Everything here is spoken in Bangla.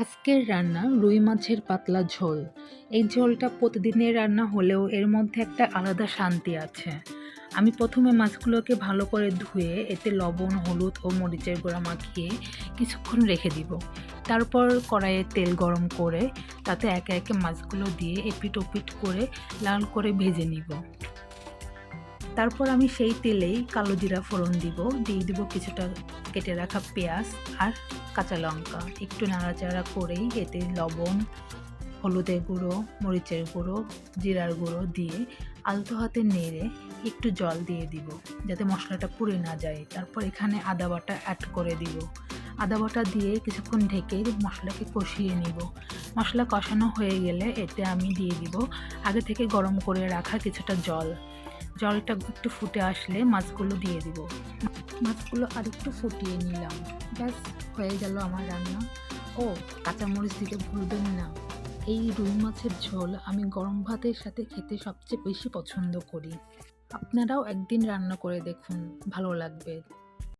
আজকের রান্না রুই মাছের পাতলা ঝোল। এই ঝোলটা প্রতিদিনের রান্না হলেও এর মধ্যে একটা আলাদা শান্তি আছে। আমি প্রথমে মাছগুলোকে ভালো করে ধুয়ে, এতে লবণ, হলুদ ও মরিচের গুঁড়া মাখিয়ে কিছুক্ষণ রেখে দিব। তারপর কড়াইয়ে তেল গরম করে তাতে একে একে মাছগুলো দিয়ে এপিট ওপিট করে লাল করে ভেজে নিব। তারপর আমি সেই তেলেই কালো জিরা ফোড়ন দিব। দিয়ে দিব কিছুটা কেটে রাখা পেঁয়াজ আর কাঁচা লঙ্কা। একটু নাড়াচাড়া করেই এতে লবণ, হলুদের গুঁড়ো, মরিচের গুঁড়ো, জিরার গুঁড়ো দিয়ে আলতো হাতে নেড়ে একটু জল দিয়ে দিব, যাতে মশলাটা পুড়ে না যায়। তারপর এখানে আদা বাটা অ্যাড করে দিব। আদা বাটা দিয়ে কিছুক্ষণ ঢেকে মশলাকে কষিয়ে নিব। মশলা কষানো হয়ে গেলে এতে আমি দিয়ে দিব আগে থেকে গরম করে রাখা কিছুটা জল। জলটা একটু ফুটে আসলে মাছগুলো দিয়ে দিব। মাছগুলো আর একটু ফুটিয়ে নিলাম। ব্যাস, হয়ে গেল আমার রান্না। ও, কাঁচামরিচ দিতে ভুলবেন না। এই রুই মাছের ঝোল আমি গরম ভাতের সাথে খেতে সবচেয়ে বেশি পছন্দ করি। আপনারাও একদিন রান্না করে দেখুন, ভালো লাগবে।